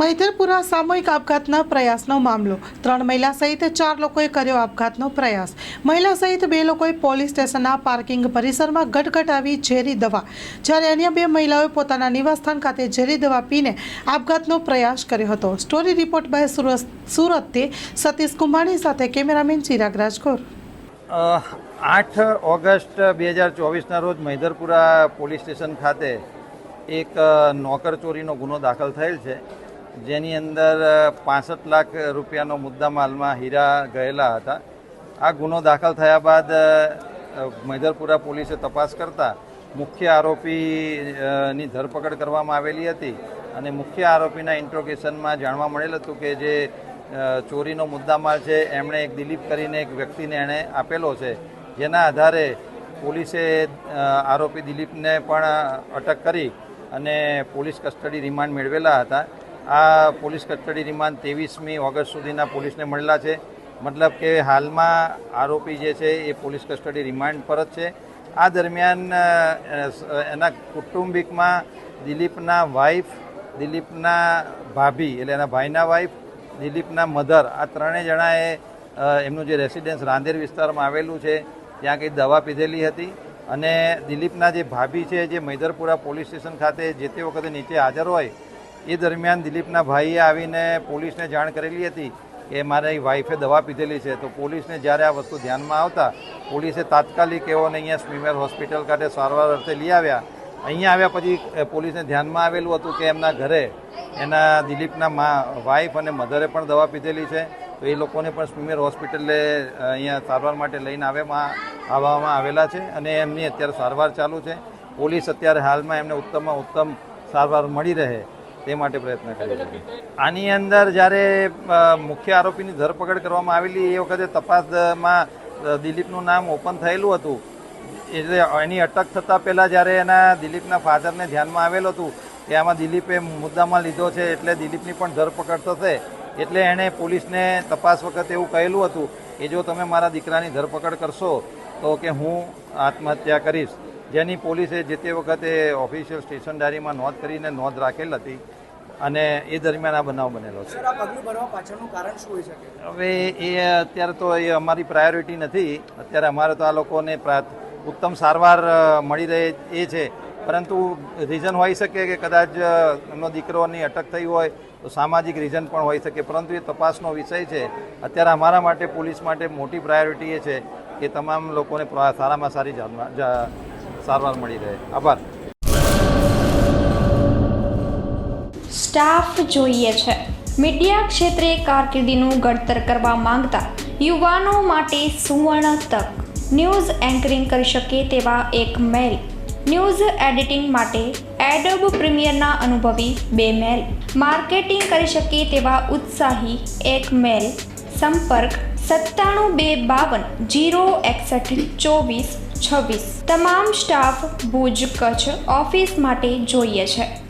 મૈધરપુરા સામૂહિક આપઘાતના પ્રયાસનો મામલો. ત્રણ મહિલા સહિત ચાર લોકોએ કર્યો આપઘાતનો પ્રયાસ. મહિલા સહિત બે લોકોએ પોલીસ સ્ટેશનના પાર્કિંગ પરિસરમાં ગટગટ આવી ઝેરી દવા. જ્યારે અન્ય બે મહિલાઓએ પોતાના નિવાસસ્થાન ખાતે ઝેરી દવા પીને આપઘાતનો પ્રયાસ કર્યો હતો. સ્ટોરી રિપોર્ટ બાય સુરત સુરતથી સતીશ કુંભાણી સાથે કેમેરામેન ચિરાગ રાજકોર. આઠ ઓગસ્ટ બે હજાર ચોવીસના રોજ મૈદરપુરા પોલીસ સ્ટેશન ખાતે એક નોકર ચોરીનો ગુનો દાખલ થયેલ છે. જેની અંદર પાસઠ લાખ રૂપિયાનો મુદ્દામાલમાં હીરા ગયેલા હતા. આ ગુનો દાખલ થયા બાદ મેધરપુરા પોલીસે તપાસ કરતા મુખ્ય આરોપીની ધરપકડ કરવામાં આવેલી હતી અને મુખ્ય આરોપીના ઇન્ટ્રોગેશનમાં જાણવા મળેલ હતું કે જે ચોરીનો ચોરીનો મુદ્દામાલ છે, એમણે એક દિલીપ કરીને એક વ્યક્તિને એણે આપેલો છે. જેના આધારે પોલીસે આરોપી દિલીપને પણ અટક કરી અને પોલીસ કસ્ટડી રિમાન્ડ મેળવેલા હતા. આ પોલીસ કસ્ટડી રિમાન્ડ ત્રેવીસમી ઓગસ્ટ સુધીના પોલીસને મળેલા છે. મતલબ કે હાલમાં આરોપી જે છે એ પોલીસ કસ્ટડી રિમાન્ડ પર જ છે. આ દરમિયાન એના કુટુંબિકમાં દિલીપના વાઈફ દિલીપના ભાભી એટલે એના ભાઈના વાઈફ દિલીપના મધર આ ત્રણેય જણાએ એમનું જે રેસિડેન્સ રાંદેર વિસ્તારમાં આવેલું છે, ત્યાં કંઈ દવા પીધેલી હતી અને દિલીપના જે ભાભી છે જે મૈદરપુરા પોલીસ સ્ટેશન ખાતે જે તે વખતે નીચે હાજર હોય એ દરમિયાન દિલીપના ભાઈએ આવીને પોલીસને જાણ કરેલી હતી કે મારી વાઈફે દવા પીધેલી છે. તો પોલીસને જ્યારે આ વસ્તુ ધ્યાનમાં આવતા, પોલીસે તાત્કાલિક એઓને અહીંયા સ્મીમેર હોસ્પિટલ ખાતે સારવાર અર્થે લઈ આવ્યા. અહીંયા આવ્યા પછી પોલીસને ધ્યાનમાં આવેલું હતું કે એમના ઘરે એના દિલીપના મા, વાઈફ અને મધરે પણ દવા પીધેલી છે. તો એ લોકોને પણ સ્મીમેર હોસ્પિટલે અહીંયા સારવાર માટે લઈને આવેમાં આવવામાં આવેલા છે અને એમની અત્યારે સારવાર ચાલુ છે. પોલીસ અત્યારે હાલમાં એમને ઉત્તમમાં ઉત્તમ સારવાર મળી રહે. તે માટે પ્રયત્ન કર્યો આની અંદર જ્યારે મુખ્ય આરોપીની ધરપકડ કરવામાં આવેલી એ વખતે તપાસમાં દિલીપનું નામ ઓપન થયેલું હતું. એટલે એની અટક થતાં પહેલાં જ્યારે એના દિલીપના ફાધરને ધ્યાનમાં આવેલું હતું, કે આમાં દિલીપે મુદ્દામાં લીધો છે એટલે દિલીપની પણ ધરપકડ થશે. એટલે એણે પોલીસને તપાસ વખતે એવું કહેલું હતું કે જો તમે મારા દીકરાની ધરપકડ કરશો, તો કે હું આત્મહત્યા કરીશ. જેની પોલીસે જે તે વખતે ઓફિશિયલ સ્ટેશન ડાયરીમાં નોંધ કરીને નોંધ રાખેલ હતી અને એ દરમિયાન આ બનાવ બનેલો છે. હવે એ અત્યારે તો એ અમારી પ્રાયોરિટી નથી. અત્યારે અમારે તો આ લોકોને ઉત્તમ સારવાર મળી રહે એ છે. પરંતુ રીઝન હોઈ શકે કે કદાચ એમનો દીકરોની અટક થઈ હોય તો સામાજિક રીઝન પણ હોઈ શકે. પરંતુ એ તપાસનો વિષય છે. અત્યારે અમારા માટે પોલીસ માટે મોટી પ્રાયોરિટી એ છે કે તમામ લોકોને સારામાં સારી સારવાર મળી રહે. આભાર. સ્ટાફ જોઈએ છે. મીડિયા ક્ષેત્રે કારકિર્દીનું ઘડતર કરવા માંગતા યુવાનો માટે સુવર્ણ તક. ન્યૂઝ એન્કરિંગ કરી શકે તેવા એક મેલ. ન્યૂઝ એડિટિંગ માટે એડોબ પ્રીમિયરના અનુભવી બે મેલ. માર્કેટિંગ કરી શકે તેવા ઉત્સાહી એક મેલ. સંપર્ક સત્તાણું બે બાવન જીરો એકસઠ ચોવીસ છવ્વીસ. તમામ સ્ટાફ ભુજ કચ્છ ઓફિસ માટે જોઈએ છે.